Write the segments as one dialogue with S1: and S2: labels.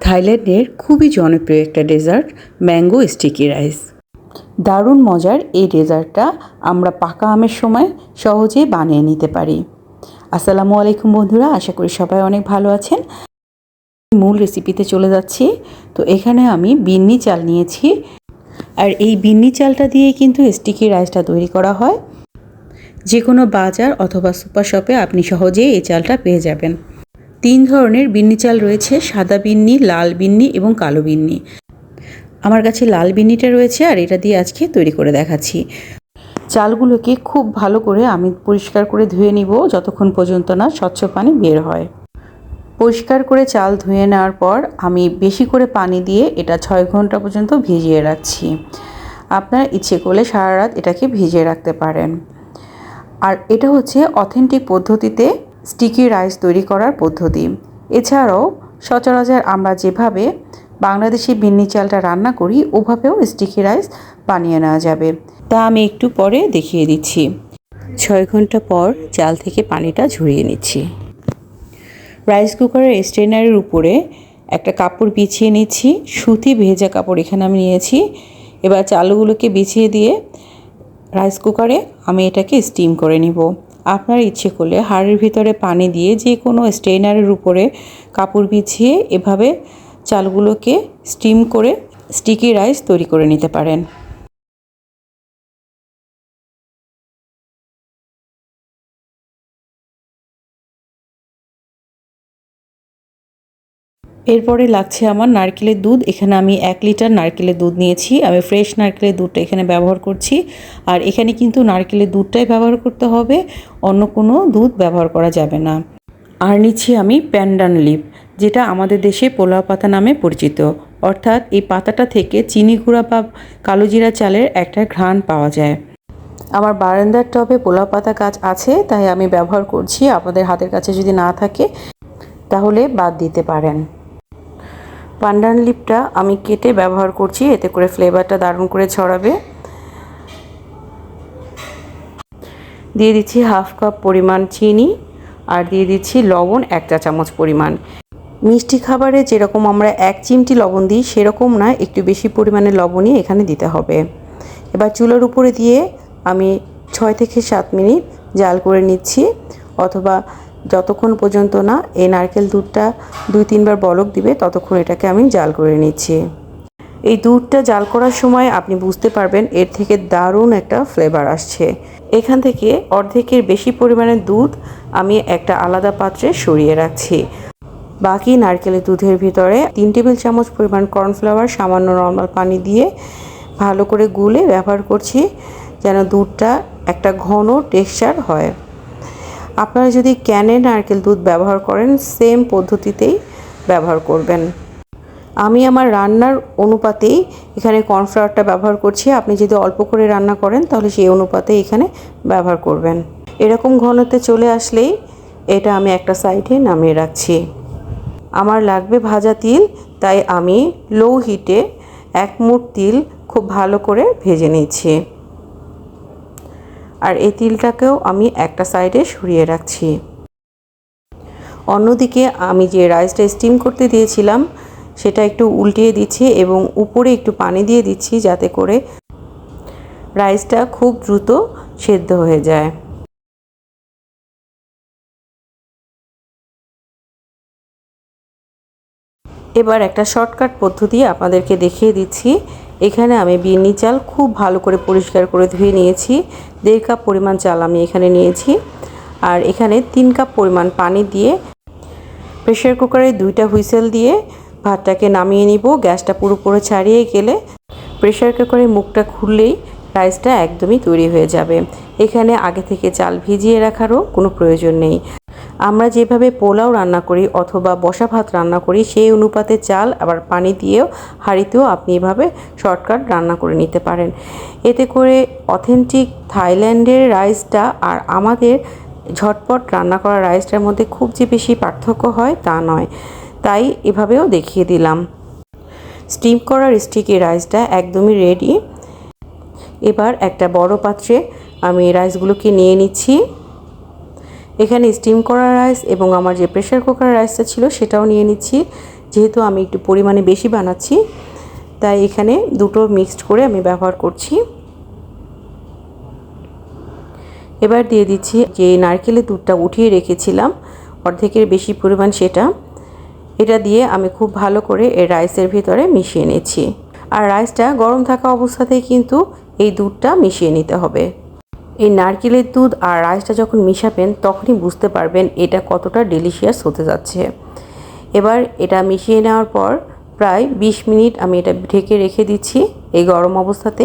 S1: থাইল্যান্ডের খুবই জনপ্রিয় একটা ডেজার্ট, ম্যাঙ্গো স্টিকি রাইস। দারুণ মজার এই ডেজার্টটা আমরা পাকা আমের সময় সহজেই বানিয়ে নিতে পারি। আসসালামু আলাইকুম বন্ধুরা, আশা করি সবাই অনেক ভালো আছেন। মূল রেসিপিতে চলে যাচ্ছি। তো এখানে আমি বিন্নি চাল নিয়েছি। আর এই বিন্নি চালটা দিয়ে কিন্তু স্টিকি রাইসটা তৈরি করা হয়। যে কোনো বাজার অথবা সুপার শপে আপনি সহজেই এই চালটা পেয়ে যাবেন। তিন ধরনের বিন্নি চাল রয়েছে, সাদা বিন্নি, লাল বিন্নি এবং কালো বিন্নি। আমার কাছে লাল বিন্নিটা রয়েছে আর এটা দিয়ে আজকে তৈরি করে দেখাচ্ছি। চালগুলোকে খুব ভালো করে আমি পরিষ্কার করে ধুয়ে নিব যতক্ষণ পর্যন্ত না স্বচ্ছ পানি বের হয়। পরিষ্কার করে চাল ধুয়ে নেওয়ার পর আমি বেশি করে পানি দিয়ে এটা ছয় ঘণ্টা পর্যন্ত ভিজিয়ে রাখছি। আপনার ইচ্ছে করলে সারা রাত এটাকে ভিজিয়ে রাখতে পারেন। আর এটা হচ্ছে অথেন্টিক পদ্ধতিতে স্টিকি রাইস তৈরি করার পদ্ধতি। এছাড়াও, সচরাচর আমরা যেভাবে বাংলাদেশি বিন্নি চালটা রান্না করি, ওভাবেও স্টিকি রাইস বানিয়ে নেওয়া যাবে। তা আমি একটু পরে দেখিয়ে দিচ্ছি। ছয় ঘণ্টা পর চাল থেকে পানিটা ঝরিয়ে নিচ্ছি। রাইস কুকারের স্ট্রেনারের উপরে একটা কাপড় বিছিয়ে নিচ্ছি। সুতি ভেজা কাপড় এখানে আমি নিয়েছি। এবার চালগুলোকে বিছিয়ে দিয়ে রাইস কুকারে আমি এটাকে স্টিম করে নিব। আপনার ইচ্ছে করলে হাড়ের ভিতরে পানি দিয়ে যে কোনো স্টেইনারের উপরে কাপড় বিছিয়ে এভাবে চালগুলোকে স্টিম করে স্টিকি রাইস তৈরি করে নিতে পারেন। এরপরে লাগছে আমার নারকেলের দুধ। এখানে আমি এক লিটার নারকেলের দুধ নিয়েছি। আমি ফ্রেশ নারকেলের দুধটা এখানে ব্যবহার করছি। আর এখানে কিন্তু নারকেলের দুধটাই ব্যবহার করতে হবে। অন্য কোনো দুধ ব্যবহার করা যাবে না। আর নিচ্ছি আমি প্যান্ডান লিপ, যেটা আমাদের দেশে পোলাও পাতা নামে পরিচিত। অর্থাৎ এই পাতাটা থেকে চিনি গুঁড়া বা কালো জিরা চালের একটা ঘ্রাণ পাওয়া যায়। আমার বারান্দার টবে পোলাও পাতা গাছ আছে, তাই আমি ব্যবহার করছি। আপনাদের হাতের কাছে যদি না থাকে, তাহলে বাদ দিতে পারেন। পান্ডান লিপটা আমি কেটে ব্যবহার করছি, এতে করে ফ্লেভারটা দারুণ করে ছড়াবে। দিয়ে দিচ্ছি হাফ কাপ পরিমাণ চিনি, আর দিয়ে দিচ্ছি লবণ এক চা চামচ পরিমাণ। মিষ্টি খাবারে যেরকম আমরা এক চিমটি লবণ দিই, সেরকম না, একটু বেশি পরিমাণে লবণই এখানে দিতে হবে। এবার চুলোর উপরে দিয়ে আমি ছয় থেকে সাত মিনিট জাল করে নিচ্ছি, অথবা যতক্ষণ পর্যন্ত না এই নারকেল দুধটা দুই তিনবার বলক দিবে, ততক্ষণ এটাকে আমি জাল করে নিচ্ছি। এই দুধটা জাল করার সময় আপনি বুঝতে পারবেন এর থেকে দারুণ একটা ফ্লেভার আসছে। এখান থেকে অর্ধেকের বেশি পরিমাণে দুধ আমি একটা আলাদা পাত্রে সরিয়ে রাখছি। বাকি নারকেলের দুধের ভিতরে তিন টেবিল চামচ পরিমাণ কর্নফ্লাওয়ার, সামান্য নর্মাল পানি দিয়ে ভালো করে গুলে ব্যবহার করছি, যেন দুধটা একটা ঘন টেক্সচার হয়। আপনারা যদি ক্যানে নারকেল দুধ ব্যবহার করেন সেম পদ্ধতিতেই ব্যবহার করবেন। আমি আমার রান্নার অনুপাতেই এখানে কর্নফ্লাওয়ারটা ব্যবহার করছি। আপনি যদি অল্প করে রান্না করেন, তাহলে সেই অনুপাতে এখানে ব্যবহার করবেন। এরকম ঘনতে চলে আসলেই এটা আমি একটা সাইডে নামিয়ে রাখছি। আমার লাগবে ভাজা তিল, তাই আমি লো হিটে এক মুঠ তিল খুব ভালো করে ভেজে নিচ্ছি। আর এই তিলটাকেও আমি একটা সাইডে সরিয়ে রাখছি। অন্যদিকে আমি যে রাইসটা স্টিম করতে দিয়েছিলাম, সেটা একটু উল্টিয়ে দিচ্ছি এবং উপরে একটু পানি দিয়ে দিচ্ছি যাতে করে রাইসটা খুব দ্রুত সেদ্ধ হয়ে যায়। এবার একটা শর্টকাট পদ্ধতি আপনাদেরকে দেখিয়ে দিচ্ছি। এখানে আমি বিন্নি চাল খুব ভালো করে পরিষ্কার করে ধুয়ে নিয়েছি। দেড় কাপ পরিমাণ চাল আমি এখানে নিয়েছি। আর এখানে তিন কাপ পরিমাণ পানি দিয়ে প্রেশার কুকারে দুইটা হুইসেল দিয়ে ভাতটাকে নামিয়ে নিব। গ্যাসটা পুরোপুরি ছাড়িয়ে গেলে প্রেশার কুকারের মুখটা খুললেই রাইসটা একদমই তৈরি হয়ে যাবে। এখানে আগে থেকে চাল ভিজিয়ে রাখারও কোনো প্রয়োজন নেই। আমরা যেভাবে পোলাও রান্না করি অথবা বসা ভাত রান্না করি, সেই অনুপাতে চাল, আবার পানি দিয়েও হাঁড়িতেও আপনি এভাবে শর্টকাট রান্না করে নিতে পারেন। এতে করে অথেন্টিক থাইল্যান্ডের রাইসটা আর আমাদের ঝটপট রান্না করা রাইসটার মধ্যে খুব যে বেশি পার্থক্য হয় তা নয়। তাই এভাবেও দেখিয়ে দিলাম। স্টিম করার স্টিকি রাইসটা একদমই রেডি। এবার একটা বড় পাত্রে আমি রাইসগুলোকে নিয়ে নিচ্ছি। এখানে স্টিম করা রাইস এবং আমার যে প্রেশার কুকার রাইসটা ছিল সেটাও নিয়ে নিচ্ছি। যেহেতু আমি একটু পরিমাণে বেশি বানাচ্ছি, তাই এখানে দুটো মিক্সড করে আমি ব্যবহার করছি। এবার দিয়ে দিচ্ছি যে নারকেলের দুধটা উঠিয়ে রেখেছিলাম, অর্ধেকের বেশি পরিমাণ সেটা। এটা দিয়ে আমি খুব ভালো করে এই রাইসের ভিতরে মিশিয়ে নিচ্ছি। আর রাইসটা গরম থাকা অবস্থাতেই কিন্তু এই দুধটা মিশিয়ে নিতে হবে। এই নারকেলের দুধ আর রাইসটা যখন মিশাবেন, তখনই বুঝতে পারবেন এটা কতটা ডেলিশিয়াস হতে যাচ্ছে। এবার এটা মিশিয়ে নেওয়ার পর প্রায় ২০ মিনিট আমি এটা ঢেকে রেখে দিচ্ছি এই গরম অবস্থাতে।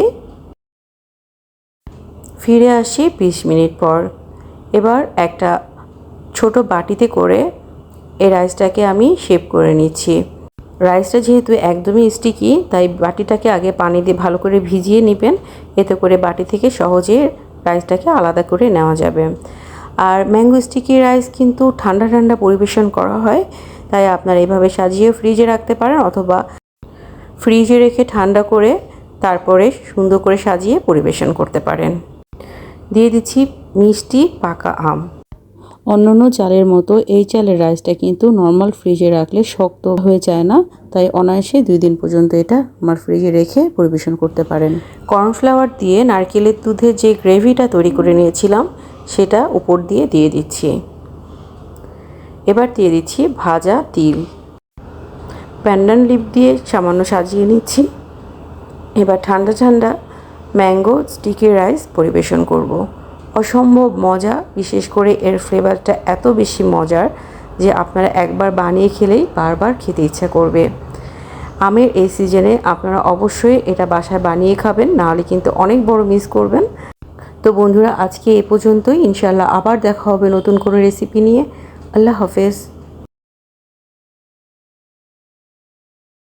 S1: ফিরে আসি ২০ মিনিট পর। এবার একটা ছোট বাটিতে করে এই রাইসটাকে আমি শেপ করে নিচ্ছি। রাইসটা যেহেতু একদমই স্টিকি তাই বাটিটাকে আগে পানি দিয়ে ভালো করে ভিজিয়ে নেবেন। এতে করে বাটি থেকে সহজে রাইসটাকে আলাদা করে নেওয়া যাবে। আর ম্যাঙ্গো স্টিকি রাইস কিন্তু ঠান্ডা ঠান্ডা পরিবেশন করা হয়, তাই আপনারা এইভাবে সাজিয়ে ফ্রিজে রাখতে পারেন অথবা ফ্রিজে রেখে ঠান্ডা করে তারপরে সুন্দর করে সাজিয়ে পরিবেশন করতে পারেন। দিয়ে দিচ্ছি মিষ্টি পাকা আম। অন্যান্য চালের মতো এই চালের রাইসটা কিন্তু নর্মাল ফ্রিজে রাখলে শক্ত হয়ে যায় না। তাই অনায়াসে দুই দিন পর্যন্ত এটা আমার ফ্রিজে রেখে পরিবেশন করতে পারেন। কর্নফ্লাওয়ার দিয়ে নারকেলের দুধের যে গ্রেভিটা তৈরি করে নিয়েছিলাম, সেটা উপর দিয়ে দিয়ে দিচ্ছি। এবার দিয়ে দিচ্ছি ভাজা তিল। প্যান্ডান লিপ দিয়ে সামান্য সাজিয়ে নিচ্ছি। এবার ঠান্ডা ঠান্ডা ম্যাঙ্গো স্টিকি রাইস পরিবেশন করব। অসম্ভব মজা, বিশেষ করে এর ফ্লেভারটা এত বেশি মজার যে আপনারা একবার বানিয়ে খেলেই বারবার খেতে ইচ্ছা করবে। আমের এই সিজনে আপনারা অবশ্যই এটা বাসায় বানিয়ে খাবেন, নাহলে কিন্তু অনেক বড় মিস করবেন। তো বন্ধুরা, আজকে এ পর্যন্তই। ইনশাল্লাহ আবার দেখা হবে নতুন কোনো রেসিপি নিয়ে। আল্লাহ হাফেজ।